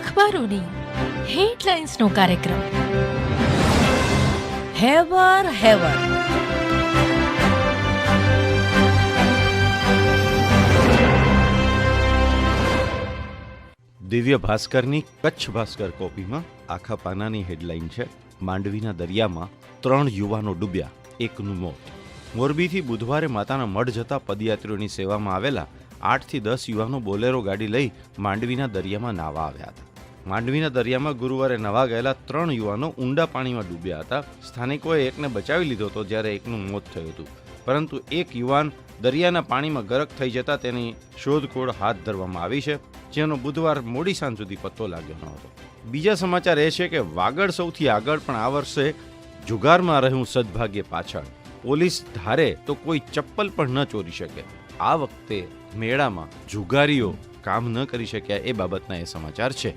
અખબારોની હેડલાઇન્સનો કાર્યક્રમ. હેવર હેવર. દિવ્ય ભાસ્કરની કચ્છ ભાસ્કર કોપીમાં આખા પાનાની હેડલાઇન છે. માંડવીના દરિયામાં ત્રણ યુવાનો ડૂબ્યા, એકનું મોત. મોરબીથી બુધવારે માતાના મઢ જતા પદયાત્રીઓની સેવામાં આવેલા આઠથી દસ યુવાનો બોલેરો ગાડી લઈ માંડવીના દરિયામાં નાવા આવ્યા હતા. માંડવીના દરિયામાં ગુરુવારે નવા ગયેલા ત્રણ યુવાનો ઊંડા પાણીમાં ડૂબ્યા હતા. સ્થાનિકોએ એકને બચાવી લીધો હતો જ્યારે એકનું મોત થયું હતું. પરંતુ એક યુવાન દરિયાના પાણીમાં ગરક થઈ જતા તેની શોધખોળ હાથ ધરવામાં આવી છે, જેનો બુધવાર મોડી સાંજ સુધી પત્તો લાગ્યો ન હતો. બીજા સમાચાર એ છે કે વાગડ સૌથી આગળ પણ આ વર્ષે જુગારમાં રહ્યું સદભાગ્ય પાછળ. પોલીસ ધારે તો કોઈ ચપ્પલ પણ ન ચોરી શકે. આ વખતે મેળામાં જુગારીઓ કામ ન કરી શક્યા એ બાબતના એ સમાચાર છે.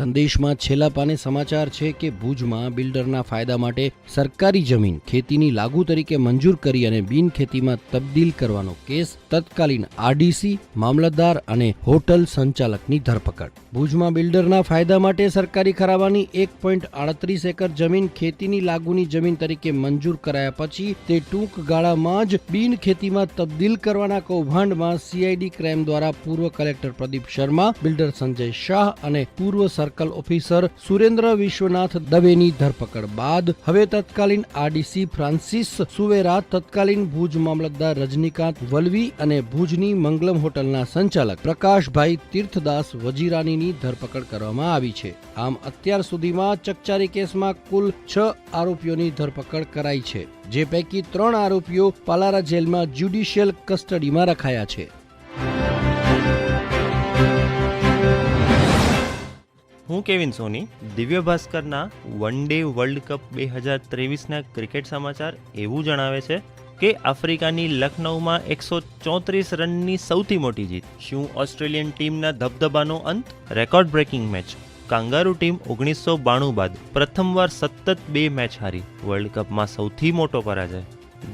સંદેશમાં છેલ્લા પાને સમાચાર છે કે ભુજમાં બિલ્ડરના ફાયદા માટે સરકારી જમીન ખેતીની લાગુ તરીકે મંજૂર કરી અને બિન તબદીલ કરવાનો કેસ તત્કાલીન આરડીસી, મામલતદાર અને હોટલ સંચાલકની ધરપકડ. ભુજમાં બિલ્ડરના ફાયદા માટે સરકારી ખરાવાની એક પોઈન્ટ આડત્રીસ એકર જમીન ખેતીની લાગુની જમીન તરીકે મંજૂર કરાયા પછી તે ટૂંક ગાળામાં જ બિન ખેતીમાં તબદીલ કરવાના કૌભાંડમાં સીઆઈડી ક્રાઇમ દ્વારા પૂર્વ કલેક્ટર પ્રદીપ શર્મા, બિલ્ડર સંજય શાહ અને પૂર્વ સર્કલ ઓફિસર સુરેન્દ્ર વિશ્વનાથ દવેની ધરપકડ બાદ હવે તત્કાલીન આરડીસી ફ્રાન્સિસ સુવેરા તત્કાલીન ભુજ મામલતદાર રજનીકાંત વલવી અને ભુજની મંગલમ હોટલના સંચાલક પ્રકાશભાઈ તીર્થદાસ વજીરાનીની ધરપકડ કરવામાં આવી છે. આમ અત્યાર સુધીમાં ચકચારી કેસમાં કુલ છ આરોપીઓની ધરપકડ કરાઈ છે, જે પૈકી ત્રણ આરોપીઓ પાલારા જેલમાં જ્યુડિશિયલ કસ્ટડીમાં રખાયા છે. હું કેવિન સોની, દિવ્ય ભાસ્કરના વન ડે વર્લ્ડ કપ બે હજાર ત્રેવીસના ક્રિકેટ સમાચાર એવું જણાવે છે કે આફ્રિકાની લખનૌમાં એકસો ચોત્રીસ રનની સૌથી મોટી જીત. શું ઓસ્ટ્રેલિયન ટીમના ધબધબાનો અંત? Record breaking match. Kangaroo team ઓગણીસો બાણું બાદ પ્રથમવાર સતત બે મેચ હારી. વર્લ્ડ કપમાં સૌથી મોટો પરાજય.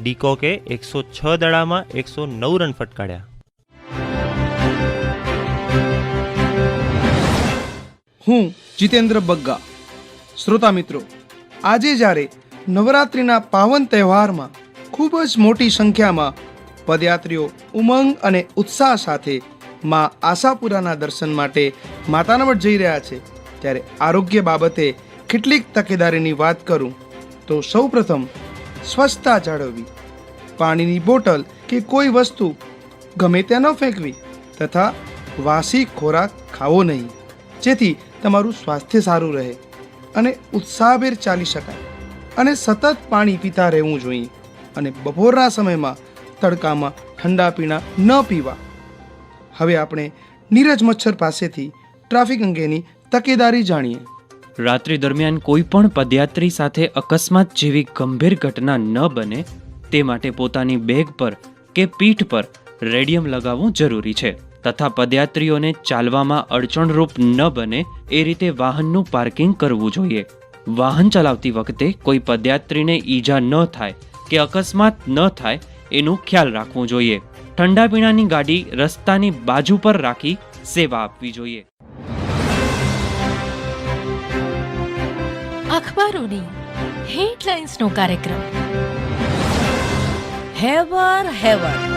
ડીકોકે એકસો છ દડામાં એકસો નવ રન ફટકાર્યા. હું જીતેન્દ્ર બગ્ગા. શ્રોતા મિત્રો, આજે જ્યારે નવરાત્રિના પાવન તહેવારમાં ખૂબ જ મોટી સંખ્યામાં પદયાત્રીઓ ઉમંગ અને ઉત્સાહ સાથે માં આશાપુરાના દર્શન માટે માતાનવટ જઈ રહ્યા છે, ત્યારે આરોગ્ય બાબતે કેટલીક તકેદારીની વાત કરું, તો સૌપ્રથમ સ્વચ્છતા જાળવવી, પાણીની બોટલ કે કોઈ વસ્તુ ગમે ત્યાં ન ફેંકવી, તથા વાસી ખોરાક ખાવો નહીં. જેથી તમારું સ્વાસ્થ્ય સારું રહે અને ઉત્સાહભેર ચાલી શકાય અને સતત પાણી પીતા રહેવું જોઈએ અને બપોરના સમયમાં તડકામાં ઠંડા પીણા ન પીવા. હવે આપણે નીરજ મચ્છર પાસેથી ટ્રાફિક અંગેની તકેદારી જાણીએ. રાત્રિ દરમિયાન કોઈ પણ પદયાત્રી સાથે અકસ્માત જેવી ગંભીર ઘટના ન બને તે માટે પોતાની બેગ પર કે પીઠ પર રેડિયમ લગાવવું જરૂરી છે. તથા પદયાત્રીઓને ચાલવામાં અડચણરૂપ ન બને એ રીતે વાહનનું પાર્કિંગ કરવું જોઈએ. વાહન ચલાવતી વખતે કોઈ પદયાત્રીને ઈજા ન થાય કે અકસ્માત ન થાય એનું ખ્યાલ રાખવું જોઈએ. ઠંડા પીણાની ગાડી રસ્તાની બાજુ પર રાખી સેવા આપવી જોઈએ. અખબારોની હેડલાઇન્સનો કાર્યક્રમ. હેવર હેવર.